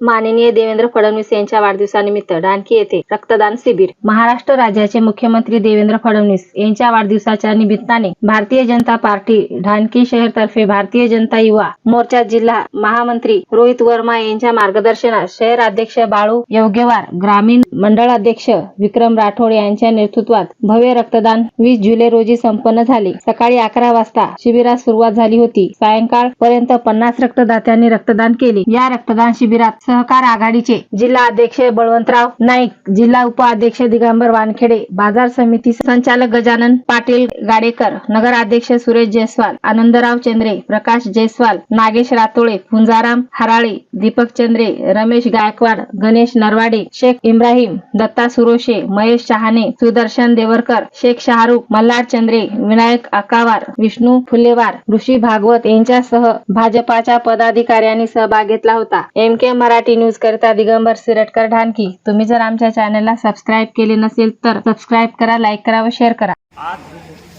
माननीय देवेंद्र फडणवीस यांच्या वाढदिवसानिमित्त डानकी येथे रक्तदान शिबिर. महाराष्ट्र राज्याचे मुख्यमंत्री देवेंद्र फडणवीस यांच्या वाढदिवसाच्या निमित्ताने भारतीय जनता पार्टी ढानकी शहर तर्फे भारतीय जनता युवा मोर्चा जिल्हा महामंत्री रोहित वर्मा यांच्या मार्गदर्शनात शहर अध्यक्ष बाळू योग्यवार ग्रामीण मंडळ अध्यक्ष विक्रम राठोड यांच्या नेतृत्वात भव्य रक्तदान वीस जुलै रोजी संपन्न झाले. सकाळी अकरा वाजता शिबिरास सुरुवात झाली होती. सायंकाळ पर्यंत पन्नास रक्तदात्यांनी रक्तदान केले. या रक्तदान शिबिरात सहकार आघाडीचे. जिल्हा अध्यक्ष बळवंतराव नाईक जिल्हा उपाध्यक्ष दिगंबर वानखेडे बाजार समिती संचालक गजानन पाटील गाडेकर नगराध्यक्ष सुरेश जयस्वाल आनंदराव चंद्रे प्रकाश जयस्वाल नागेश रातोळे पुंजाराम हराळे दीपक चंद्रे रमेश गायकवाड गणेश नरवाडे शेख इब्राहिम दत्ता सुरोशे महेश शहाणे सुदर्शन देवरकर शेख शहारुख मल्हार चंद्रे विनायक अकावार विष्णू फुलेवार ऋषी भागवत यांच्यासह भाजपाच्या पदाधिकाऱ्यांनी सहभाग घेतला होता. M K Marathi Marathi news करता दिगंबर सिरटकर ढानकी तुम्ही जर आमच्या चॅनलला सबस्क्राईब केले नसेल तर सबस्क्राईब करा लाईक करा व शेअर करा. आज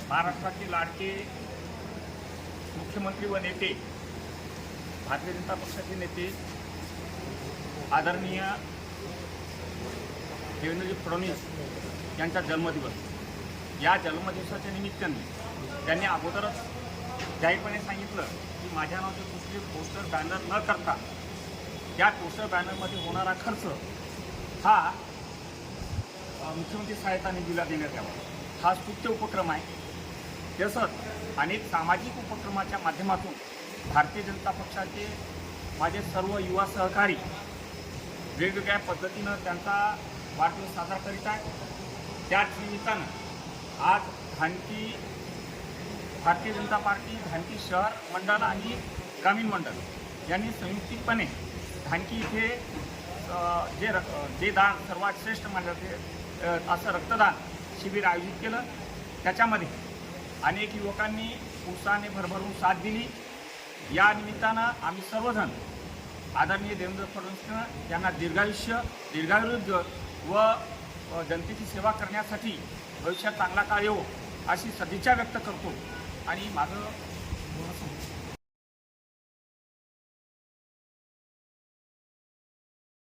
महाराष्ट्राचे लाडके मुख्यमंत्री व नेते भारतीय जनता पक्षाचे नेते आदरणीय देवेंद्रजी फडणवीस यांचा जन्मदिवस. या जन्मदिवसाच्या निमित्ताने त्यांनी अगोदरच जाहीरपणे सांगितलं की माझ्या नावाचे कुठले पोस्टर बॅनर न करता या पोस्टर बॅनरमध्ये होणारा खर्च हा मुख्यमंत्री सहायता निधीला देण्यात यावा. हा स्तुत्य उपक्रम आहे. तसंच अनेक सामाजिक उपक्रमाच्या माध्यमातून भारतीय जनता पक्षाचे माझे सर्व युवा सहकारी वेगवेगळ्या पद्धतीनं त्यांचा वाढदिवस साजरा करीत आहे त्याच निमित्तानं आज धानकी भारतीय जनता पार्टी धानकी शहर मंडळ आणि ग्रामीण मंडळ यांनी संयुक्तिकपणे आणखी इथे जे र जे दान सर्वात श्रेष्ठ मानलं ते असं रक्तदान शिबिर आयोजित केलं. त्याच्यामध्ये अनेक युवकांनी उत्साहाने भरभरून साथ दिली. या निमित्तानं आम्ही सर्वजण आदरणीय देवेंद्र फडणवीस यांना दीर्घायुष्य दीर्घायुरुद्ध व जनतेची सेवा करण्यासाठी भविष्यात चांगला काळ येवो हो अशी सदिच्छा व्यक्त करतो. आणि माझं